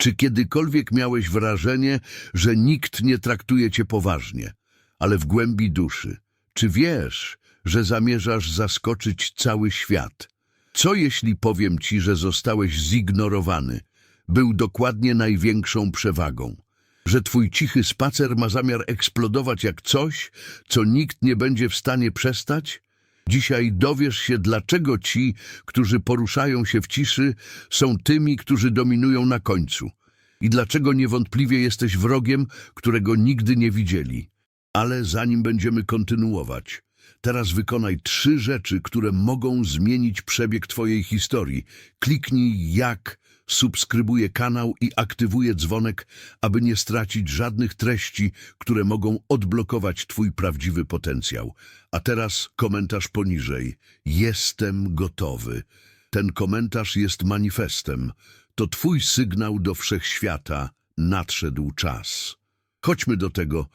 Czy kiedykolwiek miałeś wrażenie, że nikt nie traktuje cię poważnie, ale w głębi duszy? Czy wiesz, że zamierzasz zaskoczyć cały świat? Co jeśli powiem ci, że zostałeś zignorowany? Był dokładnie największą przewagą. Że twój cichy spacer ma zamiar eksplodować jak coś, co nikt nie będzie w stanie przestać? Dzisiaj dowiesz się, dlaczego ci, którzy poruszają się w ciszy, są tymi, którzy dominują na końcu. I dlaczego niewątpliwie jesteś wrogiem, którego nigdy nie widzieli. Ale zanim będziemy kontynuować, teraz wykonaj trzy rzeczy, które mogą zmienić przebieg twojej historii. Kliknij jak, subskrybuję kanał i aktywuję dzwonek, aby nie stracić żadnych treści, które mogą odblokować twój prawdziwy potencjał. A teraz komentarz poniżej. Jestem gotowy. Ten komentarz jest manifestem. To twój sygnał do wszechświata. Nadszedł czas. Chodźmy do tego.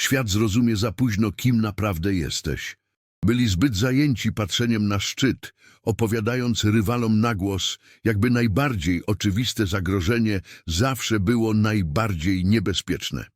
Świat zrozumie za późno, kim naprawdę jesteś. Byli zbyt zajęci patrzeniem na szczyt, opowiadając rywalom na głos, jakby najbardziej oczywiste zagrożenie zawsze było najbardziej niebezpieczne.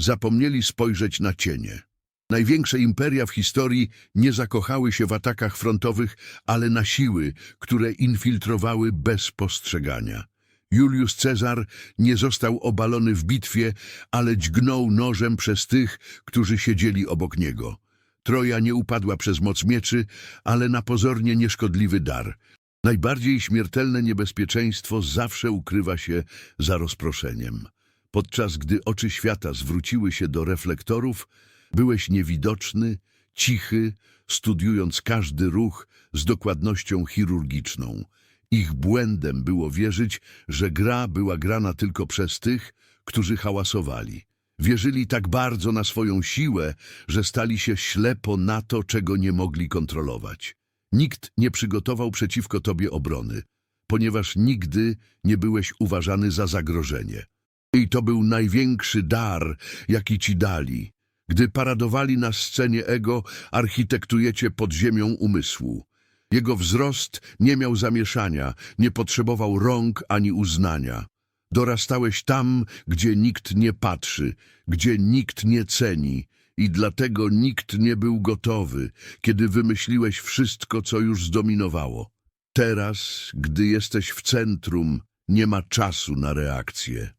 Zapomnieli spojrzeć na cienie. Największe imperia w historii nie zakochały się w atakach frontowych, ale na siły, które infiltrowały bez postrzegania. Juliusz Cezar nie został obalony w bitwie, ale dźgnął nożem przez tych, którzy siedzieli obok niego. Troja nie upadła przez moc mieczy, ale na pozornie nieszkodliwy dar. Najbardziej śmiertelne niebezpieczeństwo zawsze ukrywa się za rozproszeniem. Podczas gdy oczy świata zwróciły się do reflektorów, byłeś niewidoczny, cichy, studiując każdy ruch z dokładnością chirurgiczną. Ich błędem było wierzyć, że gra była grana tylko przez tych, którzy hałasowali. Wierzyli tak bardzo na swoją siłę, że stali się ślepo na to, czego nie mogli kontrolować. Nikt nie przygotował przeciwko tobie obrony, ponieważ nigdy nie byłeś uważany za zagrożenie. I to był największy dar, jaki ci dali. Gdy paradowali na scenie ego, architektujecie pod ziemią umysłu. Jego wzrost nie miał zamieszania, nie potrzebował rąk ani uznania. Dorastałeś tam, gdzie nikt nie patrzy, gdzie nikt nie ceni i dlatego nikt nie był gotowy, kiedy wymyśliłeś wszystko, co już zdominowało. Teraz, gdy jesteś w centrum, nie ma czasu na reakcję.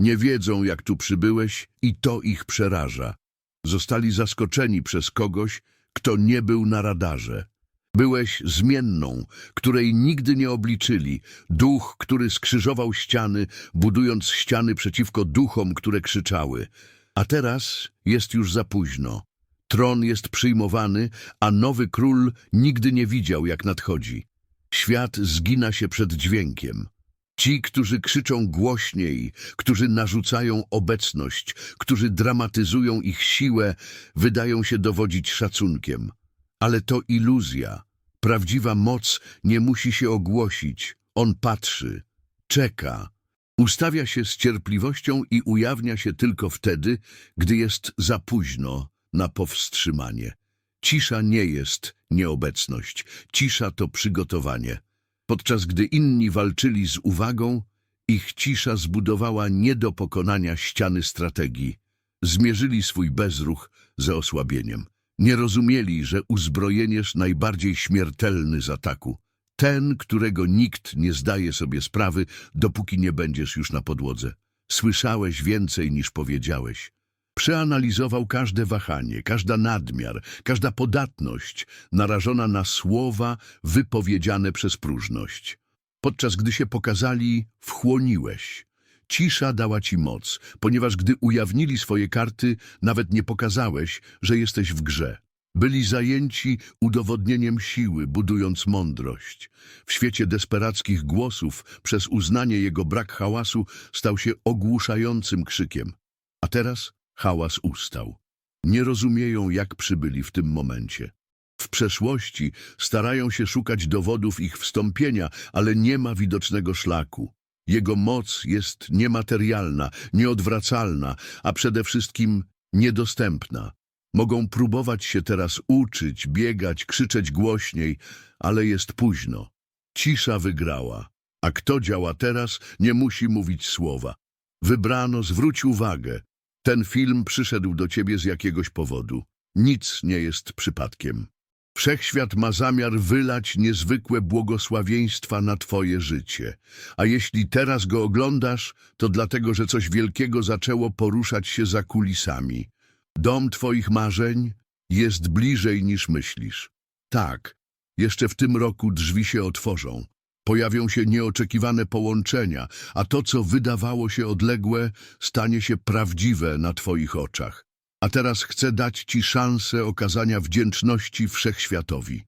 Nie wiedzą, jak tu przybyłeś i to ich przeraża. Zostali zaskoczeni przez kogoś, kto nie był na radarze. Byłeś zmienną, której nigdy nie obliczyli, duch, który skrzyżował ściany, budując ściany przeciwko duchom, które krzyczały. A teraz jest już za późno. Tron jest przyjmowany, a nowy król nigdy nie widział, jak nadchodzi. Świat zgina się przed dźwiękiem. Ci, którzy krzyczą głośniej, którzy narzucają obecność, którzy dramatyzują ich siłę, wydają się dowodzić szacunkiem. Ale to iluzja. Prawdziwa moc nie musi się ogłosić. On patrzy, czeka, ustawia się z cierpliwością i ujawnia się tylko wtedy, gdy jest za późno na powstrzymanie. Cisza nie jest nieobecność, cisza to przygotowanie. Podczas gdy inni walczyli z uwagą, ich cisza zbudowała nie do pokonania ściany strategii. Zmierzyli swój bezruch ze osłabieniem. Nie rozumieli, że uzbrojeniesz najbardziej śmiertelny z ataku. Ten, którego nikt nie zdaje sobie sprawy, dopóki nie będziesz już na podłodze. Słyszałeś więcej niż powiedziałeś. Przeanalizował każde wahanie, każda nadmiar, każda podatność narażona na słowa wypowiedziane przez próżność. Podczas gdy się pokazali, wchłoniłeś. Cisza dała ci moc, ponieważ gdy ujawnili swoje karty, nawet nie pokazałeś, że jesteś w grze. Byli zajęci udowodnieniem siły, budując mądrość. W świecie desperackich głosów, przez uznanie jego brak hałasu, stał się ogłuszającym krzykiem. A teraz hałas ustał. Nie rozumieją, jak przybyli w tym momencie. W przeszłości starają się szukać dowodów ich wstąpienia, ale nie ma widocznego szlaku. Jego moc jest niematerialna, nieodwracalna, a przede wszystkim niedostępna. Mogą próbować się teraz uczyć, biegać, krzyczeć głośniej, ale jest późno. Cisza wygrała, a kto działa teraz, nie musi mówić słowa. Wybrano, zwróć uwagę. Ten film przyszedł do ciebie z jakiegoś powodu. Nic nie jest przypadkiem. Wszechświat ma zamiar wylać niezwykłe błogosławieństwa na twoje życie. A jeśli teraz go oglądasz, to dlatego, że coś wielkiego zaczęło poruszać się za kulisami. Dom twoich marzeń jest bliżej niż myślisz. Tak, jeszcze w tym roku drzwi się otworzą. Pojawią się nieoczekiwane połączenia, a to, co wydawało się odległe, stanie się prawdziwe na Twoich oczach. A teraz chcę dać Ci szansę okazania wdzięczności wszechświatowi.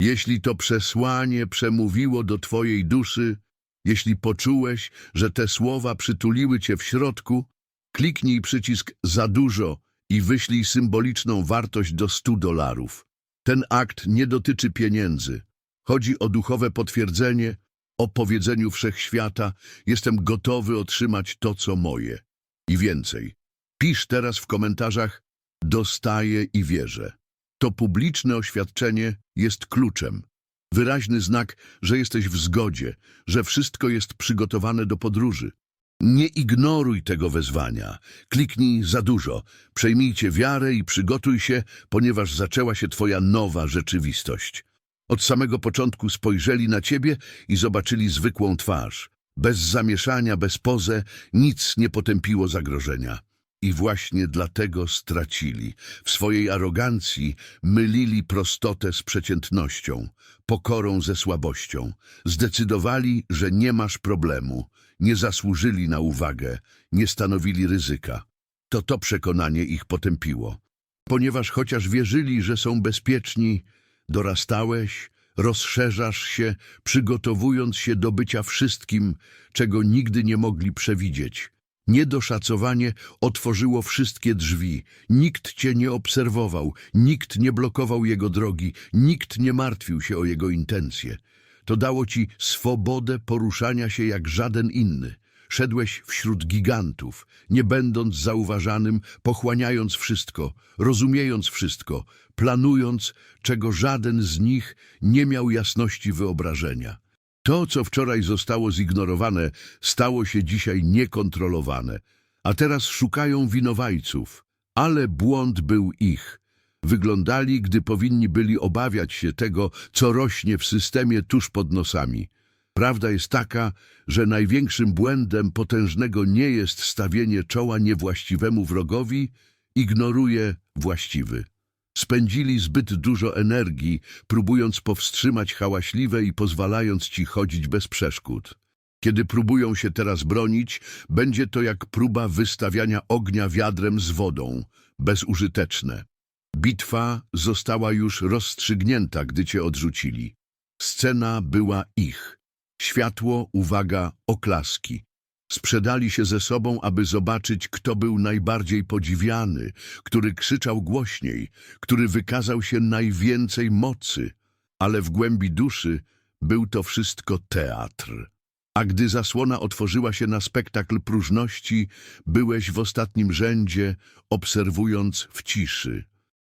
Jeśli to przesłanie przemówiło do Twojej duszy, jeśli poczułeś, że te słowa przytuliły Cię w środku, kliknij przycisk za dużo i wyślij symboliczną wartość do 100 dolarów. Ten akt nie dotyczy pieniędzy. Chodzi o duchowe potwierdzenie, o powiedzeniu wszechświata, jestem gotowy otrzymać to, co moje. I więcej. Pisz teraz w komentarzach, dostaję i wierzę. To publiczne oświadczenie jest kluczem. Wyraźny znak, że jesteś w zgodzie, że wszystko jest przygotowane do podróży. Nie ignoruj tego wezwania. Kliknij za dużo. Przejmijcie wiarę i przygotuj się, ponieważ zaczęła się Twoja nowa rzeczywistość. Od samego początku spojrzeli na Ciebie i zobaczyli zwykłą twarz. Bez zamieszania, bez pozę, nic nie potępiło zagrożenia. I właśnie dlatego stracili. W swojej arogancji mylili prostotę z przeciętnością, pokorą ze słabością. Zdecydowali, że nie masz problemu. Nie zasłużyli na uwagę, nie stanowili ryzyka. To to przekonanie ich potępiło. Ponieważ chociaż wierzyli, że są bezpieczni, dorastałeś, rozszerzasz się, przygotowując się do bycia wszystkim, czego nigdy nie mogli przewidzieć. Niedoszacowanie otworzyło wszystkie drzwi. Nikt cię nie obserwował, nikt nie blokował jego drogi, nikt nie martwił się o jego intencje. To dało ci swobodę poruszania się jak żaden inny. Szedłeś wśród gigantów, nie będąc zauważanym, pochłaniając wszystko, rozumiejąc wszystko, planując, czego żaden z nich nie miał jasności wyobrażenia. To, co wczoraj zostało zignorowane, stało się dzisiaj niekontrolowane, a teraz szukają winowajców. Ale błąd był ich. Wyglądali, gdy powinni byli obawiać się tego, co rośnie w systemie tuż pod nosami. Prawda jest taka, że największym błędem potężnego nie jest stawienie czoła niewłaściwemu wrogowi, ignoruje właściwy. Spędzili zbyt dużo energii, próbując powstrzymać hałaśliwe i pozwalając ci chodzić bez przeszkód. Kiedy próbują się teraz bronić, będzie to jak próba wystawiania ognia wiadrem z wodą, bezużyteczne. Bitwa została już rozstrzygnięta, gdy cię odrzucili. Scena była ich. Światło, uwaga, oklaski. Sprzedali się ze sobą, aby zobaczyć, kto był najbardziej podziwiany, który krzyczał głośniej, który wykazał się najwięcej mocy, ale w głębi duszy był to wszystko teatr. A gdy zasłona otworzyła się na spektakl próżności, byłeś w ostatnim rzędzie, obserwując w ciszy.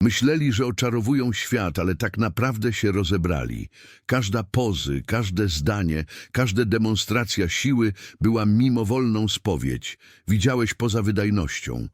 Myśleli, że oczarowują świat, ale tak naprawdę się rozebrali. Każda pozy, każde zdanie, każda demonstracja siły była mimowolną spowiedź. Widziałeś poza wydajnością.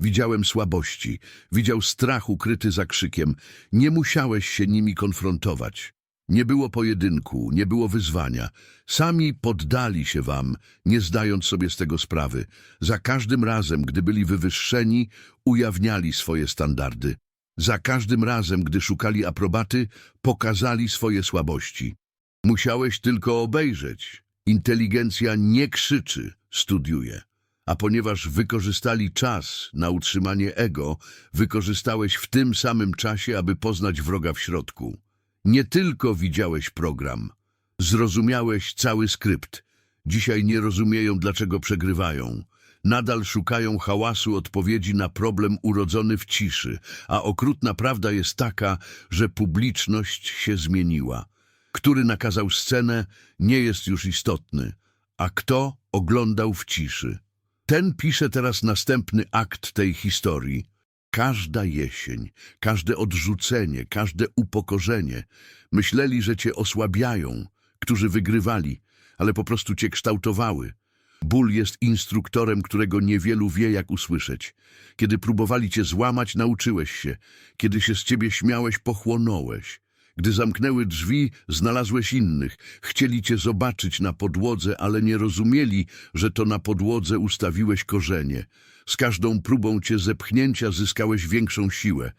Widziałem słabości, widział strach ukryty za krzykiem. Nie musiałeś się nimi konfrontować. Nie było pojedynku, nie było wyzwania. Sami poddali się wam, nie zdając sobie z tego sprawy. Za każdym razem, gdy byli wywyższeni, ujawniali swoje standardy. Za każdym razem, gdy szukali aprobaty, pokazali swoje słabości. Musiałeś tylko obejrzeć. Inteligencja nie krzyczy, studiuje. A ponieważ wykorzystali czas na utrzymanie ego, wykorzystałeś w tym samym czasie, aby poznać wroga w środku. Nie tylko widziałeś program, zrozumiałeś cały skrypt. Dzisiaj nie rozumieją, dlaczego przegrywają. Nadal szukają hałasu odpowiedzi na problem urodzony w ciszy, a okrutna prawda jest taka, że publiczność się zmieniła. Który nakazał scenę, nie jest już istotny, a kto oglądał w ciszy. Ten pisze teraz następny akt tej historii. Każda jesień, każde odrzucenie, każde upokorzenie. Myśleli, że cię osłabiają, którzy wygrywali, ale po prostu cię kształtowały. Ból jest instruktorem, którego niewielu wie, jak usłyszeć. Kiedy próbowali cię złamać, nauczyłeś się. Kiedy się z ciebie śmiałeś, pochłonąłeś. Gdy zamknęły drzwi, znalazłeś innych. Chcieli cię zobaczyć na podłodze, ale nie rozumieli, że to na podłodze ustawiłeś korzenie. Z każdą próbą cię zepchnięcia zyskałeś większą siłę.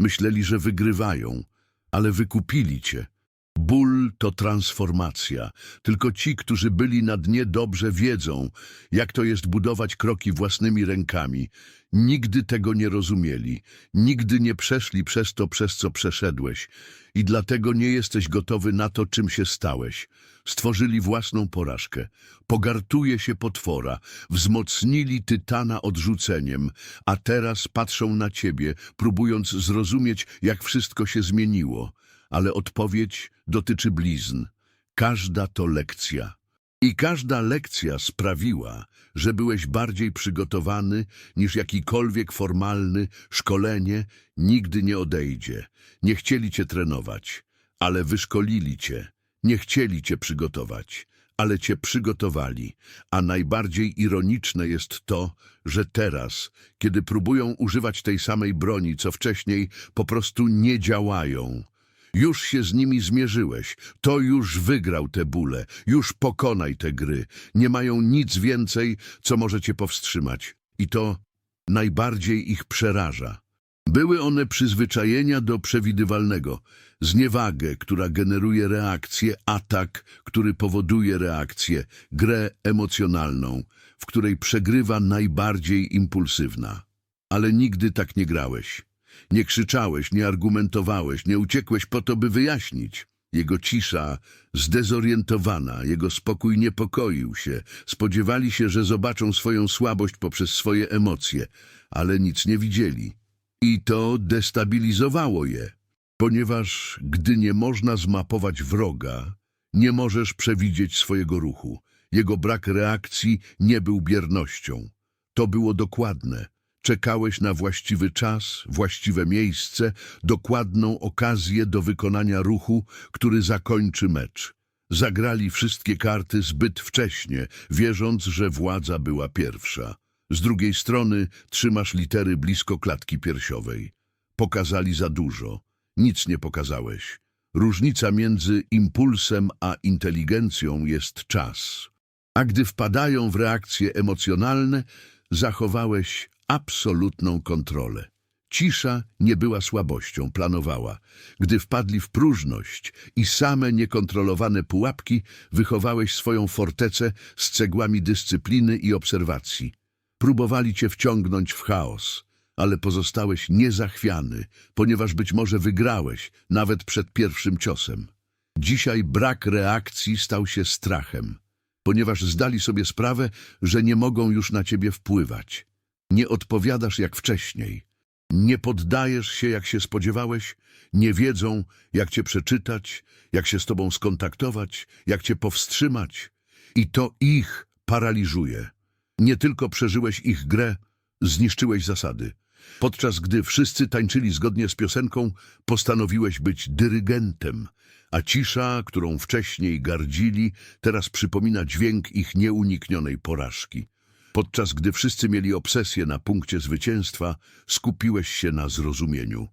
Myśleli, że wygrywają, ale wykupili cię. Ból to transformacja. Tylko ci, którzy byli na dnie dobrze wiedzą, jak to jest budować kroki własnymi rękami. Nigdy tego nie rozumieli. Nigdy nie przeszli przez to, przez co przeszedłeś. I dlatego nie jesteś gotowy na to, czym się stałeś. Stworzyli własną porażkę. Pogartuje się potwora. Wzmocnili tytana odrzuceniem. A teraz patrzą na ciebie, próbując zrozumieć, jak wszystko się zmieniło ale odpowiedź dotyczy blizn. Każda to lekcja. I każda lekcja sprawiła, że byłeś bardziej przygotowany niż jakikolwiek formalny szkolenie nigdy nie odejdzie. Nie chcieli cię trenować, ale wyszkolili cię. Nie chcieli cię przygotować, ale cię przygotowali. A najbardziej ironiczne jest to, że teraz, kiedy próbują używać tej samej broni, co wcześniej, po prostu nie działają. Już się z nimi zmierzyłeś. To już wygrał te bóle. Już pokonaj te gry. Nie mają nic więcej, co może cię powstrzymać. I to najbardziej ich przeraża. Były one przyzwyczajenia do przewidywalnego. Zniewagę, która generuje reakcję, atak, który powoduje reakcję, grę emocjonalną, w której przegrywa najbardziej impulsywna. Ale nigdy tak nie grałeś. Nie krzyczałeś, nie argumentowałeś, nie uciekłeś po to, by wyjaśnić. Jego cisza, zdezorientowana, jego spokój niepokoił się. Spodziewali się, że zobaczą swoją słabość poprzez swoje emocje, ale nic nie widzieli. I to destabilizowało je, ponieważ gdy nie można zmapować wroga, nie możesz przewidzieć swojego ruchu. Jego brak reakcji nie był biernością. To było dokładne. Czekałeś na właściwy czas, właściwe miejsce, dokładną okazję do wykonania ruchu, który zakończy mecz. Zagrali wszystkie karty zbyt wcześnie, wierząc, że władza była pierwsza. Z drugiej strony trzymasz litery blisko klatki piersiowej. Pokazali za dużo. Nic nie pokazałeś. Różnica między impulsem a inteligencją jest czas. A gdy wpadają w reakcje emocjonalne, zachowałeś absolutną kontrolę. Cisza nie była słabością, planowała. Gdy wpadli w próżność i same niekontrolowane pułapki, wychowałeś swoją fortecę z cegłami dyscypliny i obserwacji. Próbowali cię wciągnąć w chaos, ale pozostałeś niezachwiany, ponieważ być może wygrałeś, nawet przed pierwszym ciosem. Dzisiaj brak reakcji stał się strachem, ponieważ zdali sobie sprawę, że nie mogą już na ciebie wpływać. Nie odpowiadasz jak wcześniej. Nie poddajesz się, jak się spodziewałeś. Nie wiedzą, jak cię przeczytać, jak się z tobą skontaktować, jak cię powstrzymać. I to ich paraliżuje. Nie tylko przeżyłeś ich grę, zniszczyłeś zasady. Podczas gdy wszyscy tańczyli zgodnie z piosenką, postanowiłeś być dyrygentem, a cisza, którą wcześniej gardzili, teraz przypomina dźwięk ich nieuniknionej porażki. Podczas gdy wszyscy mieli obsesję na punkcie zwycięstwa, skupiłeś się na zrozumieniu.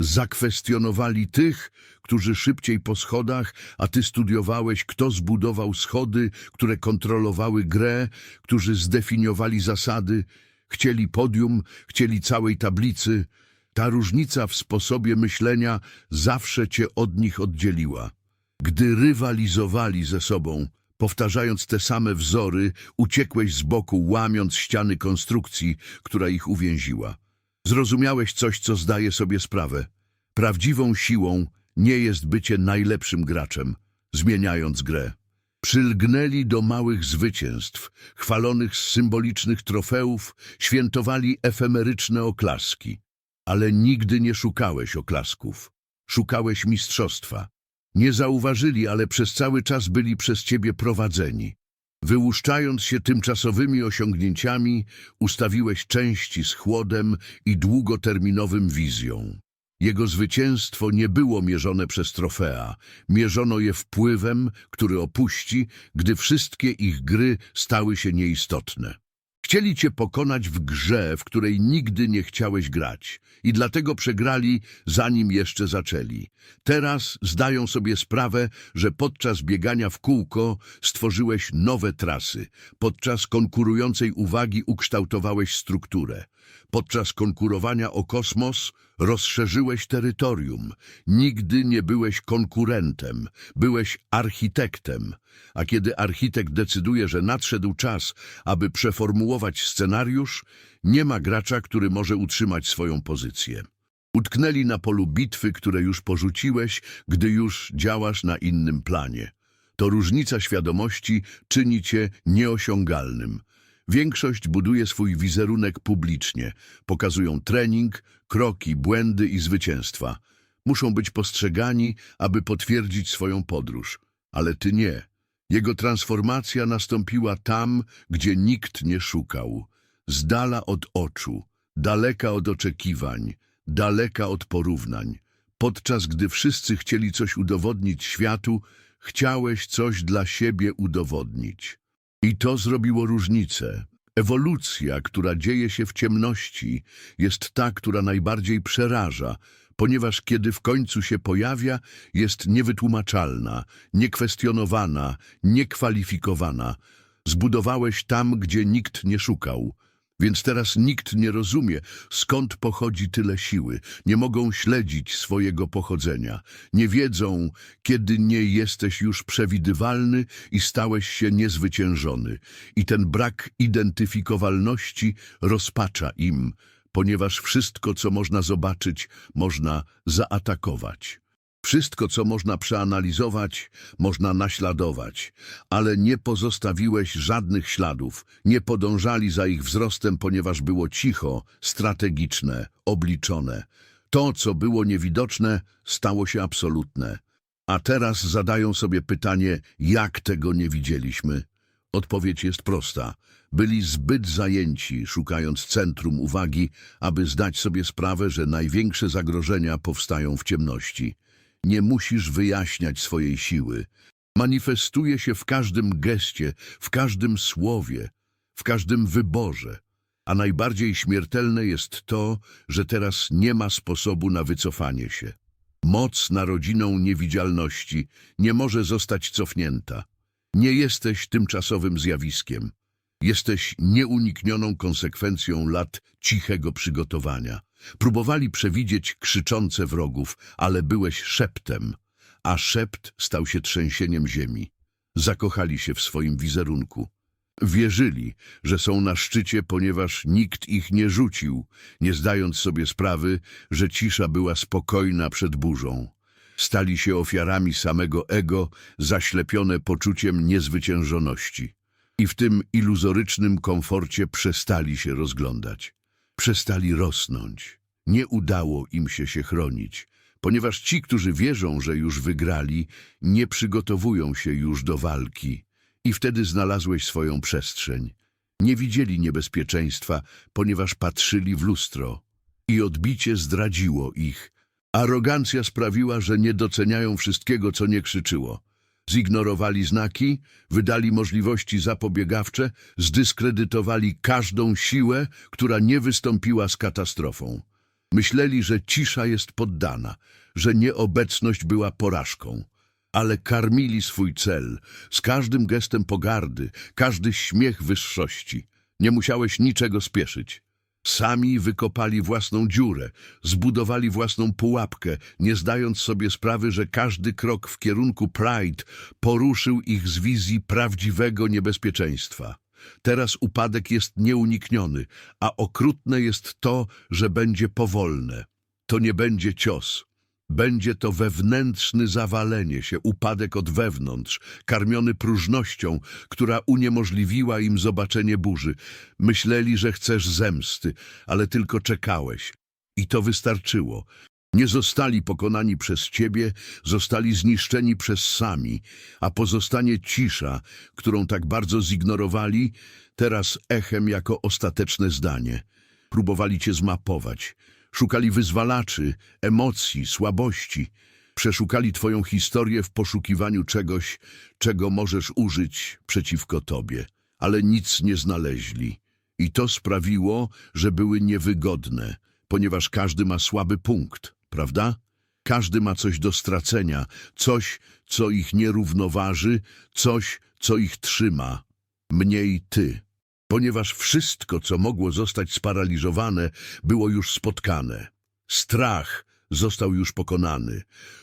Zakwestionowali tych, którzy szybciej po schodach, a ty studiowałeś, kto zbudował schody, które kontrolowały grę, którzy zdefiniowali zasady, chcieli podium, chcieli całej tablicy. Ta różnica w sposobie myślenia zawsze cię od nich oddzieliła. Gdy rywalizowali ze sobą, Powtarzając te same wzory, uciekłeś z boku, łamiąc ściany konstrukcji, która ich uwięziła. Zrozumiałeś coś, co zdaje sobie sprawę. Prawdziwą siłą nie jest bycie najlepszym graczem, zmieniając grę. Przylgnęli do małych zwycięstw, chwalonych z symbolicznych trofeów, świętowali efemeryczne oklaski. Ale nigdy nie szukałeś oklasków. Szukałeś mistrzostwa. Nie zauważyli, ale przez cały czas byli przez ciebie prowadzeni. Wyłuszczając się tymczasowymi osiągnięciami, ustawiłeś części z chłodem i długoterminowym wizją. Jego zwycięstwo nie było mierzone przez trofea, mierzono je wpływem, który opuści, gdy wszystkie ich gry stały się nieistotne. Chcieli cię pokonać w grze, w której nigdy nie chciałeś grać. I dlatego przegrali, zanim jeszcze zaczęli. Teraz zdają sobie sprawę, że podczas biegania w kółko stworzyłeś nowe trasy, podczas konkurującej uwagi ukształtowałeś strukturę, podczas konkurowania o kosmos rozszerzyłeś terytorium. Nigdy nie byłeś konkurentem, byłeś architektem. A kiedy architekt decyduje, że nadszedł czas, aby przeformułować scenariusz, nie ma gracza, który może utrzymać swoją pozycję. Utknęli na polu bitwy, które już porzuciłeś, gdy już działasz na innym planie. To różnica świadomości czyni cię nieosiągalnym. Większość buduje swój wizerunek publicznie. Pokazują trening, kroki, błędy i zwycięstwa. Muszą być postrzegani, aby potwierdzić swoją podróż. Ale ty nie. Jego transformacja nastąpiła tam, gdzie nikt nie szukał. Z dala od oczu, daleka od oczekiwań, daleka od porównań. Podczas gdy wszyscy chcieli coś udowodnić światu, chciałeś coś dla siebie udowodnić. I to zrobiło różnicę. Ewolucja, która dzieje się w ciemności, jest ta, która najbardziej przeraża, ponieważ kiedy w końcu się pojawia, jest niewytłumaczalna, niekwestionowana, niekwalifikowana. Zbudowałeś tam, gdzie nikt nie szukał. Więc teraz nikt nie rozumie, skąd pochodzi tyle siły. Nie mogą śledzić swojego pochodzenia. Nie wiedzą, kiedy nie jesteś już przewidywalny i stałeś się niezwyciężony. I ten brak identyfikowalności rozpacza im, ponieważ wszystko, co można zobaczyć, można zaatakować. Wszystko, co można przeanalizować, można naśladować, ale nie pozostawiłeś żadnych śladów, nie podążali za ich wzrostem, ponieważ było cicho, strategiczne, obliczone. To, co było niewidoczne, stało się absolutne. A teraz zadają sobie pytanie, jak tego nie widzieliśmy? Odpowiedź jest prosta. Byli zbyt zajęci, szukając centrum uwagi, aby zdać sobie sprawę, że największe zagrożenia powstają w ciemności. Nie musisz wyjaśniać swojej siły. Manifestuje się w każdym geście, w każdym słowie, w każdym wyborze. A najbardziej śmiertelne jest to, że teraz nie ma sposobu na wycofanie się. Moc narodziną niewidzialności nie może zostać cofnięta. Nie jesteś tymczasowym zjawiskiem. Jesteś nieuniknioną konsekwencją lat cichego przygotowania. Próbowali przewidzieć krzyczące wrogów, ale byłeś szeptem, a szept stał się trzęsieniem ziemi. Zakochali się w swoim wizerunku. Wierzyli, że są na szczycie, ponieważ nikt ich nie rzucił, nie zdając sobie sprawy, że cisza była spokojna przed burzą. Stali się ofiarami samego ego, zaślepione poczuciem niezwyciężoności. I w tym iluzorycznym komforcie przestali się rozglądać. Przestali rosnąć. Nie udało im się się chronić, ponieważ ci, którzy wierzą, że już wygrali, nie przygotowują się już do walki. I wtedy znalazłeś swoją przestrzeń. Nie widzieli niebezpieczeństwa, ponieważ patrzyli w lustro. I odbicie zdradziło ich. Arogancja sprawiła, że nie doceniają wszystkiego, co nie krzyczyło. Zignorowali znaki, wydali możliwości zapobiegawcze, zdyskredytowali każdą siłę, która nie wystąpiła z katastrofą. Myśleli, że cisza jest poddana, że nieobecność była porażką. Ale karmili swój cel, z każdym gestem pogardy, każdy śmiech wyższości. Nie musiałeś niczego spieszyć. Sami wykopali własną dziurę, zbudowali własną pułapkę, nie zdając sobie sprawy, że każdy krok w kierunku Pride poruszył ich z wizji prawdziwego niebezpieczeństwa. Teraz upadek jest nieunikniony, a okrutne jest to, że będzie powolne. To nie będzie cios. Będzie to wewnętrzny zawalenie się, upadek od wewnątrz, karmiony próżnością, która uniemożliwiła im zobaczenie burzy. Myśleli, że chcesz zemsty, ale tylko czekałeś. I to wystarczyło. Nie zostali pokonani przez ciebie, zostali zniszczeni przez sami, a pozostanie cisza, którą tak bardzo zignorowali, teraz echem jako ostateczne zdanie. Próbowali cię zmapować, Szukali wyzwalaczy, emocji, słabości. Przeszukali twoją historię w poszukiwaniu czegoś, czego możesz użyć przeciwko tobie, ale nic nie znaleźli. I to sprawiło, że były niewygodne, ponieważ każdy ma słaby punkt, prawda? Każdy ma coś do stracenia, coś, co ich nie równoważy, coś, co ich trzyma. Mniej ty. Ponieważ wszystko, co mogło zostać sparaliżowane, było już spotkane. Strach został już pokonany,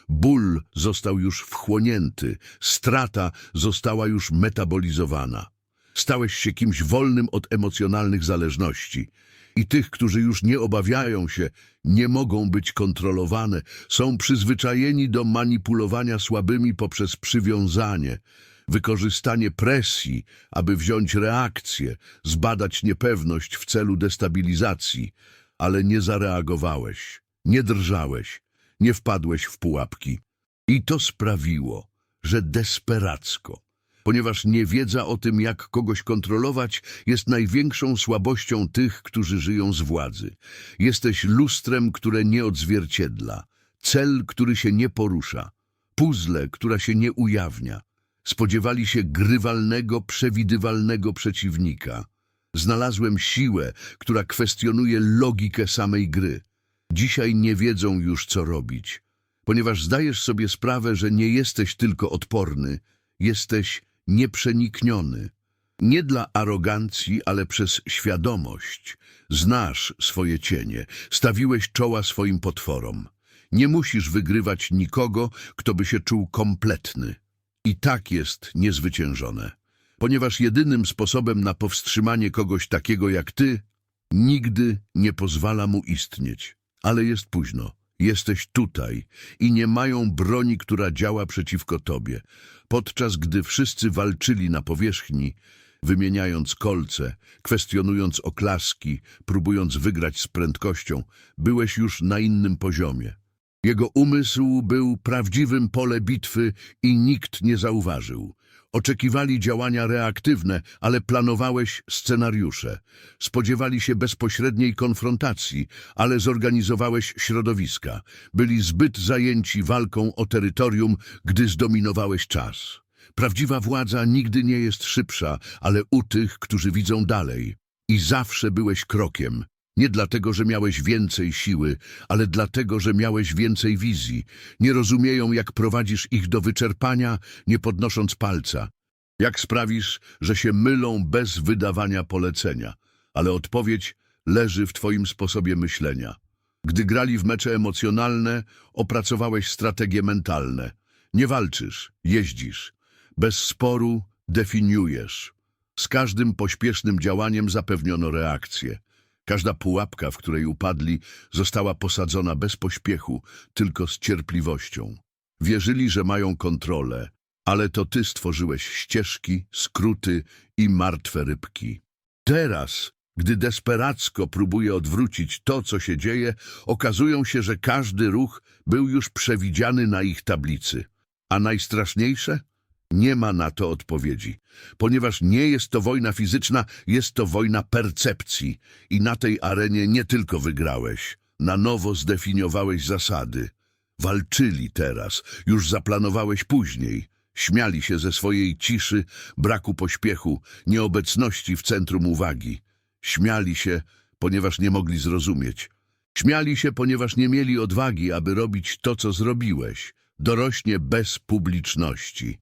ból został już wchłonięty, strata została już metabolizowana. Stałeś się kimś wolnym od emocjonalnych zależności. I tych, którzy już nie obawiają się, nie mogą być kontrolowane, są przyzwyczajeni do manipulowania słabymi poprzez przywiązanie, wykorzystanie presji, aby wziąć reakcję, zbadać niepewność w celu destabilizacji, ale nie zareagowałeś, nie drżałeś, nie wpadłeś w pułapki. I to sprawiło, że desperacko, ponieważ niewiedza o tym, jak kogoś kontrolować, jest największą słabością tych, którzy żyją z władzy. Jesteś lustrem, które nie odzwierciedla, cel, który się nie porusza, puzzle, która się nie ujawnia. Spodziewali się grywalnego, przewidywalnego przeciwnika. Znalazłem siłę, która kwestionuje logikę samej gry. Dzisiaj nie wiedzą już, co robić, ponieważ zdajesz sobie sprawę, że nie jesteś tylko odporny, jesteś nieprzenikniony. Nie dla arogancji, ale przez świadomość. Znasz swoje cienie, stawiłeś czoła swoim potworom. Nie musisz wygrywać nikogo, kto by się czuł kompletny. I tak jest niezwyciężone. Ponieważ jedynym sposobem na powstrzymanie kogoś takiego jak ty, nigdy nie pozwala mu istnieć. Ale jest późno. Jesteś tutaj i nie mają broni, która działa przeciwko tobie. Podczas gdy wszyscy walczyli na powierzchni, wymieniając kolce, kwestionując oklaski, próbując wygrać z prędkością, byłeś już na innym poziomie. Jego umysł był prawdziwym pole bitwy i nikt nie zauważył. Oczekiwali działania reaktywne, ale planowałeś scenariusze. Spodziewali się bezpośredniej konfrontacji, ale zorganizowałeś środowiska. Byli zbyt zajęci walką o terytorium, gdy zdominowałeś czas. Prawdziwa władza nigdy nie jest szybsza, ale u tych, którzy widzą dalej. I zawsze byłeś krokiem. Nie dlatego, że miałeś więcej siły, ale dlatego, że miałeś więcej wizji. Nie rozumieją, jak prowadzisz ich do wyczerpania, nie podnosząc palca. Jak sprawisz, że się mylą bez wydawania polecenia. Ale odpowiedź leży w twoim sposobie myślenia. Gdy grali w mecze emocjonalne, opracowałeś strategie mentalne. Nie walczysz, jeździsz. Bez sporu definiujesz. Z każdym pośpiesznym działaniem zapewniono reakcję. Każda pułapka, w której upadli, została posadzona bez pośpiechu, tylko z cierpliwością. Wierzyli, że mają kontrolę, ale to ty stworzyłeś ścieżki, skróty i martwe rybki. Teraz, gdy desperacko próbuje odwrócić to, co się dzieje, okazują się, że każdy ruch był już przewidziany na ich tablicy. A najstraszniejsze? Nie ma na to odpowiedzi, ponieważ nie jest to wojna fizyczna, jest to wojna percepcji i na tej arenie nie tylko wygrałeś, na nowo zdefiniowałeś zasady. Walczyli teraz, już zaplanowałeś później. Śmiali się ze swojej ciszy, braku pośpiechu, nieobecności w centrum uwagi. Śmiali się, ponieważ nie mogli zrozumieć. Śmiali się, ponieważ nie mieli odwagi, aby robić to, co zrobiłeś. Dorośnie bez publiczności.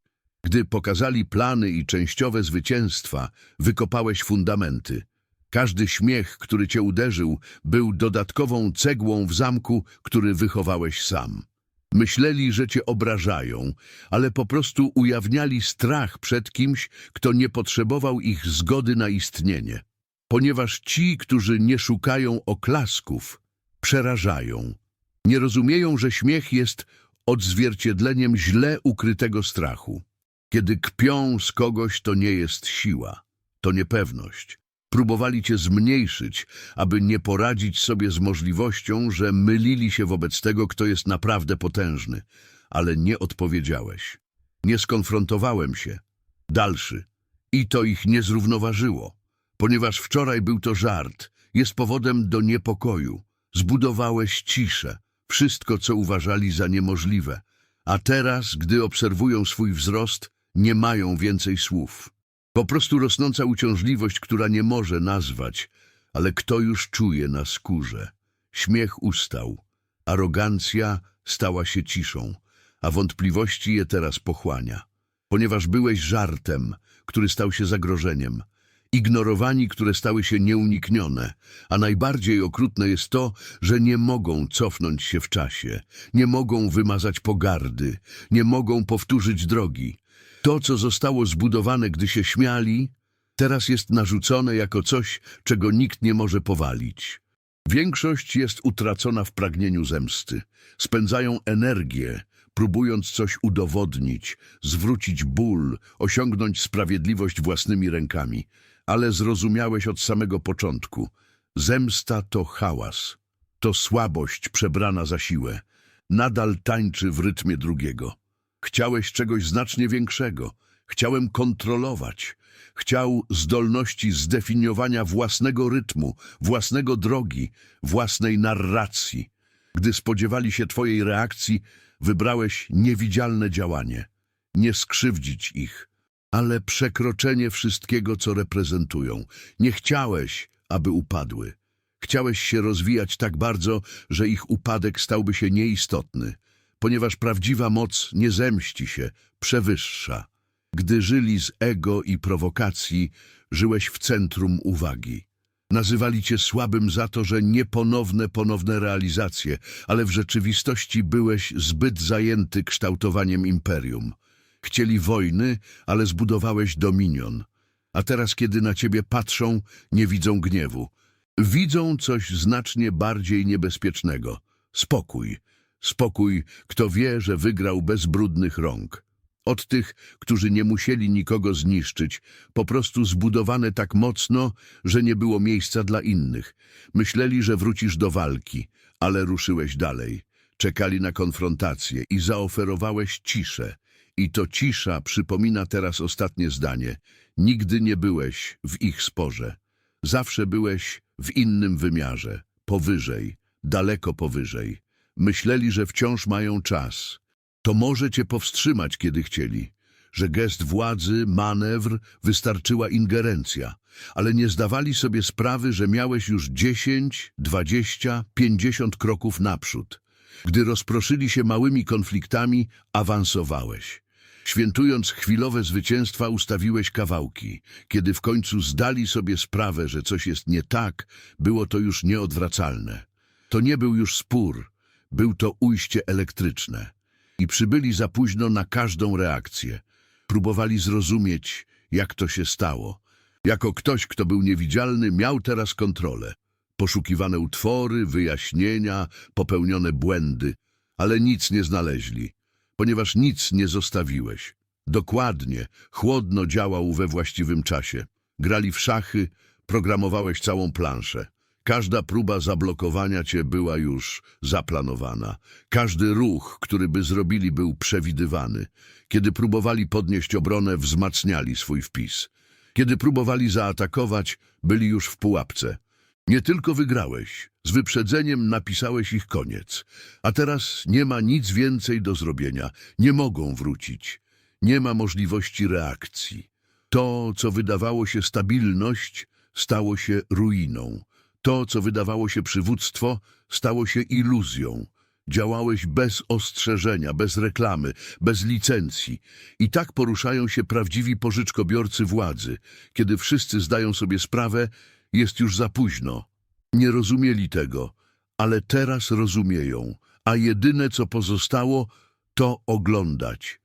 Gdy pokazali plany i częściowe zwycięstwa, wykopałeś fundamenty. Każdy śmiech, który cię uderzył, był dodatkową cegłą w zamku, który wychowałeś sam. Myśleli, że cię obrażają, ale po prostu ujawniali strach przed kimś, kto nie potrzebował ich zgody na istnienie. Ponieważ ci, którzy nie szukają oklasków, przerażają. Nie rozumieją, że śmiech jest odzwierciedleniem źle ukrytego strachu. Kiedy kpią z kogoś, to nie jest siła, to niepewność. Próbowali cię zmniejszyć, aby nie poradzić sobie z możliwością, że mylili się wobec tego, kto jest naprawdę potężny, ale nie odpowiedziałeś. Nie skonfrontowałem się. Dalszy. I to ich nie zrównoważyło, ponieważ wczoraj był to żart, jest powodem do niepokoju. Zbudowałeś ciszę, wszystko, co uważali za niemożliwe. A teraz, gdy obserwują swój wzrost, nie mają więcej słów. Po prostu rosnąca uciążliwość, która nie może nazwać, ale kto już czuje na skórze. Śmiech ustał, arogancja stała się ciszą, a wątpliwości je teraz pochłania. Ponieważ byłeś żartem, który stał się zagrożeniem, ignorowani, które stały się nieuniknione, a najbardziej okrutne jest to, że nie mogą cofnąć się w czasie, nie mogą wymazać pogardy, nie mogą powtórzyć drogi. To, co zostało zbudowane, gdy się śmiali, teraz jest narzucone jako coś, czego nikt nie może powalić. Większość jest utracona w pragnieniu zemsty. Spędzają energię, próbując coś udowodnić, zwrócić ból, osiągnąć sprawiedliwość własnymi rękami. Ale zrozumiałeś od samego początku. Zemsta to hałas. To słabość przebrana za siłę. Nadal tańczy w rytmie drugiego. Chciałeś czegoś znacznie większego. Chciałem kontrolować. Chciał zdolności zdefiniowania własnego rytmu, własnego drogi, własnej narracji. Gdy spodziewali się twojej reakcji, wybrałeś niewidzialne działanie. Nie skrzywdzić ich, ale przekroczenie wszystkiego, co reprezentują. Nie chciałeś, aby upadły. Chciałeś się rozwijać tak bardzo, że ich upadek stałby się nieistotny, ponieważ prawdziwa moc nie zemści się, przewyższa. Gdy żyli z ego i prowokacji, żyłeś w centrum uwagi. Nazywali cię słabym za to, że nieponowne, ponowne realizacje, ale w rzeczywistości byłeś zbyt zajęty kształtowaniem imperium. Chcieli wojny, ale zbudowałeś dominion. A teraz, kiedy na ciebie patrzą, nie widzą gniewu. Widzą coś znacznie bardziej niebezpiecznego. Spokój. Spokój, kto wie, że wygrał bez brudnych rąk. Od tych, którzy nie musieli nikogo zniszczyć, po prostu zbudowane tak mocno, że nie było miejsca dla innych. Myśleli, że wrócisz do walki, ale ruszyłeś dalej. Czekali na konfrontację i zaoferowałeś ciszę. I to cisza przypomina teraz ostatnie zdanie. Nigdy nie byłeś w ich sporze. Zawsze byłeś w innym wymiarze, powyżej, daleko powyżej. Myśleli, że wciąż mają czas. To może cię powstrzymać, kiedy chcieli. Że gest władzy, manewr, wystarczyła ingerencja. Ale nie zdawali sobie sprawy, że miałeś już 10, 20, 50 kroków naprzód. Gdy rozproszyli się małymi konfliktami, awansowałeś. Świętując chwilowe zwycięstwa, ustawiłeś kawałki. Kiedy w końcu zdali sobie sprawę, że coś jest nie tak, było to już nieodwracalne. To nie był już spór, był to ujście elektryczne. I przybyli za późno na każdą reakcję. Próbowali zrozumieć, jak to się stało. Jako ktoś, kto był niewidzialny, miał teraz kontrolę. Poszukiwane utwory, wyjaśnienia, popełnione błędy, ale nic nie znaleźli, ponieważ nic nie zostawiłeś. Dokładnie, chłodno działał we właściwym czasie. Grali w szachy, programowałeś całą planszę. Każda próba zablokowania cię była już zaplanowana. Każdy ruch, który by zrobili, był przewidywany. Kiedy próbowali podnieść obronę, wzmacniali swój wpis. Kiedy próbowali zaatakować, byli już w pułapce. Nie tylko wygrałeś, z wyprzedzeniem napisałeś ich koniec. A teraz nie ma nic więcej do zrobienia. Nie mogą wrócić. Nie ma możliwości reakcji. To, co wydawało się stabilność, stało się ruiną. To, co wydawało się przywództwo, stało się iluzją. Działałeś bez ostrzeżenia, bez reklamy, bez licencji. I tak poruszają się prawdziwi pożyczkobiorcy władzy. Kiedy wszyscy zdają sobie sprawę, jest już za późno. Nie rozumieli tego, ale teraz rozumieją, a jedyne, co pozostało, to oglądać.